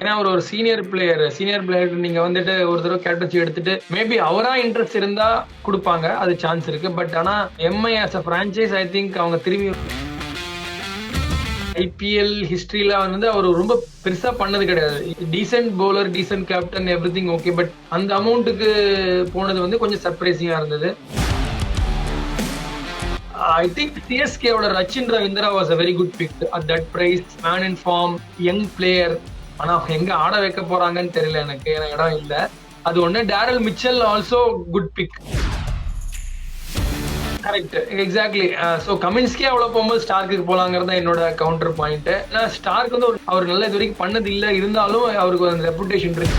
ஏன்னா அவர் ஒரு senior player senior player நீங்க வந்துட்டு ஒரு தடவை கேப்டன்சி எடுத்துட்டு மேபி அவரா இன்ட்ரெஸ்ட் இருந்தா கொடுப்பாங்க அது சான்ஸ் இருக்கு. பட் ஆனா MI as a franchise I think அவங்க திரும்பி ஐபிஎல் ஹிஸ்டரியில வந்து அவர் ரொம்ப பெருசா பண்ணது கிடையாது. Decent bowler decent captain everything okay but அந்த அமௌண்ட்டுக்கு போனது வந்து கொஞ்சம் சர்ப்ரைசிங்கா இருந்தது. I think சிஎஸ்கேவோட Rachin Ravindra was a very good pick at that price man in form young player ஆனா எங்க ஆட வைக்க போறாங்கன்னு தெரியல எனக்கு. ஏன்னா இடம் இல்ல. அது ஒண்ணு. Daryl Mitchell also good pick correct exactly so கமின்ஸ்கே அவ்வளோ போகும்போது ஸ்டார்க்கு போகலாங்கிறது தான் என்னோட கவுண்டர் பாயிண்ட் ஏன்னா ஸ்டார்க் வந்து அவர் நல்ல இது வரைக்கும் பண்ணது இல்லை. இருந்தாலும் அவருக்கு அந்த ரெப்புடேஷன் இருக்கு.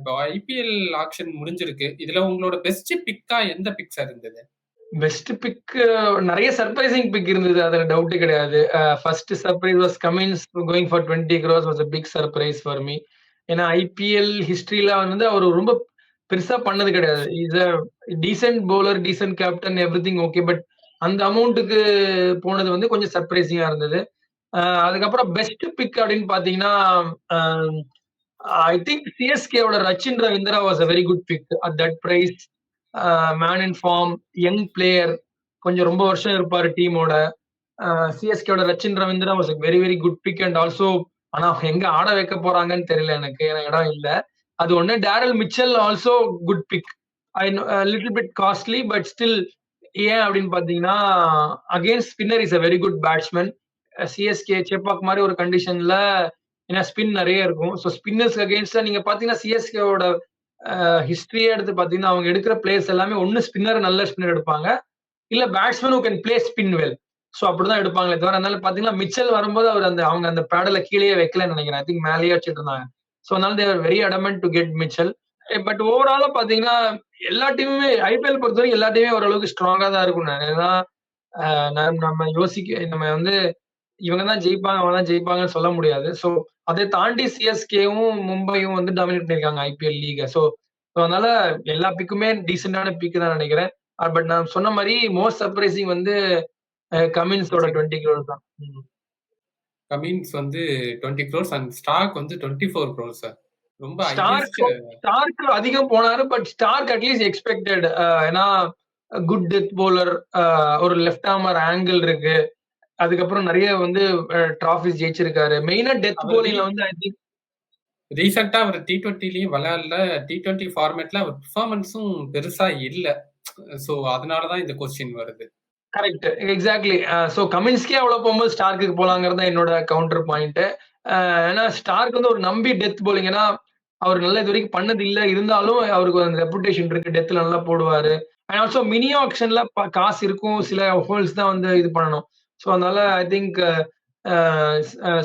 இப்போ ஐபிஎல் ஆக்ஷன் முடிஞ்சிருக்கு. இதுல உங்களோட பெஸ்ட் பிக்கா எந்த பிக்ஸா இருந்தது? பெஸ்ட் பிக் நிறைய சர்ப்ரைசிங் பிக் இருந்தது. அதுல டவுட்டே கிடையாது. First surprise was Cummins going for twenty crores was a big surprise for me ஏன்னா ஐபிஎல் ஹிஸ்டரியில வந்து அவர் ரொம்ப பெருசா பண்ணது கிடையாது. Is a decent bowler decent captain everything okay but அந்த அமௌண்ட்டுக்கு போனது வந்து கொஞ்சம் சர்ப்ரைசிங்கா இருந்தது. அதுக்கப்புறம் பெஸ்ட் பிக் அப்படின்னு பாத்தீங்கன்னா I think சிஎஸ்கேவோட Rachin Ravindra was a very good pick at that price man in form young player கொஞ்சம் ரொம்ப வருஷம் இருப்பாரு டீமோட சிஎஸ்கேட Rachin Ravindran was very very good pick and also ஆனா எங்க ஆட வைக்க போறாங்கன்னு தெரியல எனக்கு ஏன்னா இடம் இல்லை. அது ஒண்ணு Daryl Mitchell also good pick I little bit costly but still ஏன் அப்படின்னு பாத்தீங்கன்னா again spinner is a very good batsman CSK Chepauk மாதிரி ஒரு கண்டிஷன்ல ஏன்னா ஸ்பின் நிறைய இருக்கும். ஸோ ஸ்பின்னர்ஸ் அகேன்ஸ்டா நீங்க பாத்தீங்கன்னா சிஎஸ்கேவோட ஹிஸ்டரியே எடுத்து பாத்தீங்கன்னா அவங்க எடுக்கிற பிளேஸ் எல்லாமே ஒன்னு ஸ்பின்னர் நல்ல ஸ்பின்னர் எடுப்பாங்க. இல்ல batsman can play spin well so அப்படிதான் எடுப்பாங்களே தவிர அதனால பாத்தீங்கன்னா மிச்சல் வரும்போது அவர் அந்த அவங்க அந்த பேடலை கீழேயே வைக்கலன்னு நினைக்கிறேன். ஐ திங்க் மேலேயே வச்சுட்டு இருந்தாங்க. ஸோ அதனால there very adamant to get Mitchell but ஓவராலா பாத்தீங்கன்னா எல்லா டீமுமே ஐபிஎல் பொறுத்தவரைக்கும் எல்லா டீமுமே ஓரளவுக்கு ஸ்ட்ராங்கா தான் இருக்கும் ஏன்னா நம்ம யோசிக்க நம்ம வந்து இவங்க தான் ஜெயிப்பாங்க அவங்க தான் ஜெயிப்பாங்கன்னு சொல்ல முடியாது. ஸோ அதை தாண்டி சிஎஸ்கேவும் மும்பையும் வந்து டாமினேட் பண்ணிருக்காங்க ஐபிஎல் லீக ஸோ அதனால எல்லா பிக்குமே டீசென்டான பிக் தான் நினைக்கிறேன். பட் நான் சொன்ன மாதிரி மோஸ்ட் சர்ப்ரைசிங் வந்து கமின்ஸோட டுவெண்ட்டி க்ரோர் தான். கமின்ஸ் வந்து டுவெண்ட்டி க்ரோர்ஸ் அண்ட் ஸ்டாக் வந்து டுவெண்ட்டி ஃபோர் க்ரோர்ஸ் சார் ரொம்ப ஸ்டார்க் ஸ்டார்க் அதிகம் போனாரு but Starc at least expected ஏன்னா குட் டெத் bowler ஒரு லெஃப்ட் ஆர்மர் ஆங்கிள் இருக்கு. அதுக்கப்புறம் நிறைய வந்து டிராஃபிஸ் ஜெயிச்சிருக்காரு. மெயினா டெத் போலிங்ல வந்து ஐ திங்க் ரீசெண்டா அவர் டி டுவெண்ட்டிலயும் விளையாடல. டி டுவெண்ட்டி ஃபார்மேட்ல அவர் பெர்ஃபார்மன்ஸும் பெருசா இல்ல. சோ அதனாலதான் இந்த கொஸ்டின் வருது. கரெக்ட் எக்ஸாக்ட்லி ஸோ கமின்ஸ்கே அவ்வளோ போகும்போது ஸ்டார்க்கு போலாங்கிறது தான் என்னோட கவுண்டர் பாயிண்ட் ஏன்னா ஸ்டார்க் வந்து ஒரு நம்பி டெத் போலிங் ஏன்னா அவர் நல்ல இது வரைக்கும் பண்ணது இல்லை. இருந்தாலும் அவருக்கு அந்த ரெப்புடேஷன் இருக்கு. டெத்ல நல்லா போடுவாரு. அண்ட் ஆல்சோ மினி ஆப்ஷன்ல காசு இருக்கும். சில ஹோல்ஸ் தான் வந்து இது பண்ணணும். ஸோ அதனால ஐ திங்க்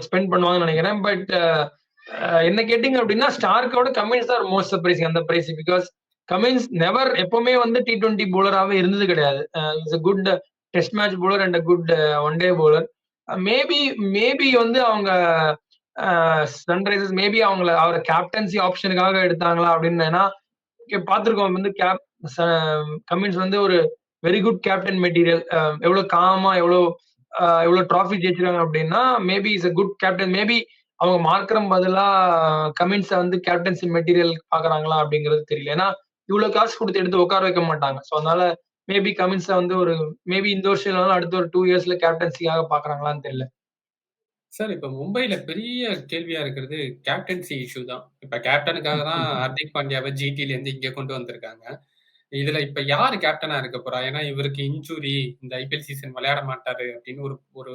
ஸ்பெண்ட் பண்ணுவாங்கன்னு நினைக்கிறேன். பட் uh, uh, என்ன கேட்டிங்க அப்படின்னா ஸ்டார்க்கோட கமின்ஸ் தான் மோஸ்ட் சர்ப்ரைசிங் அந்த பிரைஸ் பிகாஸ் கமின்ஸ் நெவர் எப்பவுமே வந்து டி டுவெண்ட்டி போலராகவே இருந்தது கிடையாது. It's a good test match bowler and a good one day bowler maybe maybe வந்து அவங்க uh, சன்ரைசர்ஸ் மேபி அவங்கள அவரை கேப்டன்சி ஆப்ஷனுக்காக எடுத்தாங்களா அப்படின்னு ஏன்னா பார்த்துருக்கோம். வந்து கேப் கமின்ஸ் வந்து ஒரு வெரி குட் கேப்டன் மெட்டீரியல் எவ்வளவு காமா எவ்வளவு ஆஹ் எவ்வளவு ட்ராஃபி ஜெயிச்சிருக்காங்க அப்படின்னா maybe is a good captain maybe அவங்க மார்க்கரம் பதிலா கமின்ஸை வந்து கேப்டன்சி மெட்டீரியல் பாக்குறாங்களா அப்படிங்கிறது தெரியல. ஏன்னா இவ்வளவு காசு கொடுத்து எடுத்து உட்கார வைக்க மாட்டாங்க. ஸோ அதனால மேபி கமின்ஸை வந்து ஒரு மேபி இந்த வருஷம் இல்லைனாலும் அடுத்த ஒரு டூ இயர்ஸ்ல கேப்டன்சிக்காக பாக்குறாங்களான்னு தெரியல. சார் இப்ப மும்பைல பெரிய கேள்வியா இருக்கிறது கேப்டன்சி இஷ்யூ தான். இப்ப கேப்டனுக்காக தான் ஹர்திக் பாண்டியாவை ஜிடில இருந்து இங்க கொண்டு வந்திருக்காங்க. இதுல இப்ப யாரு கேப்டனா இருக்க போறா? ஏன்னா இவருக்கு இன்ஜூரி இந்த ஐபிஎல் சீசன் விளையாட மாட்டாரு அப்படின்னு ஒரு ஒரு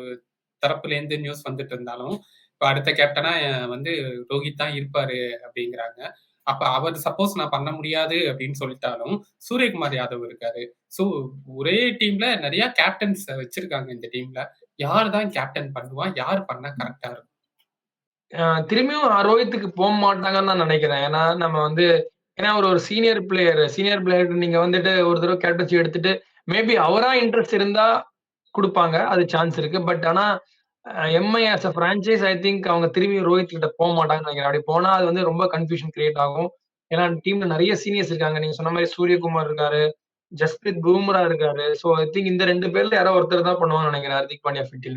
தரப்புல இருந்து நியூஸ் வந்துட்டு இருந்தாலும் இப்ப அடுத்த கேப்டனா வந்து ரோஹித் தான் இருப்பாரு அப்படிங்கிறாங்க. அப்ப அவர் சப்போஸ் நான் பண்ண முடியாது அப்படின்னு சொல்லிட்டாலும் சூரியகுமார் யாதவ் இருக்காரு. சோ ஒரே டீம்ல நிறைய கேப்டன்ஸ் வச்சிருக்காங்க இந்த டீம்ல யார் தான் கேப்டன் பண்ணுவா? யார் பண்ணா கரெக்டா இருக்கும்? திரும்பியும் ரோஹித்துக்கு போக மாட்டாங்கன்னு தான் நினைக்கிறேன். ஏன்னா நம்ம வந்து ஏன்னா அவர் ஒரு சீனியர் பிளேயர் சீனியர் பிளேயர் நீங்க வந்துட்டு ஒரு தடவை கேப்டன்சி எடுத்துட்டு மேபி அவரா இன்ட்ரெஸ்ட் இருந்தா கொடுப்பாங்க அது சான்ஸ் இருக்கு. பட் ஆனா MI as a franchise I think அவங்க திரும்பி ரோஹித் கிட்ட போக மாட்டாங்கன்னு நினைக்கிறேன். அப்படி போனா அது வந்து ரொம்ப கன்ஃபியூஷன் கிரியேட் ஆகும். ஏன்னா டீம்ல நிறைய சீனியர்ஸ் இருக்காங்க. நீங்க சொன்ன மாதிரி சூரியகுமார் இருக்காரு ஜஸ்பிரீத் பூம்ரா இருக்காரு. ஸோ ஐ திங்க் இந்த ரெண்டு பேர்ல யாரோ ஒருத்தர் தான் பண்ணுவாங்கன்னு நினைக்கிறேன் ஹர்திக் பாண்டியா ஃபிட்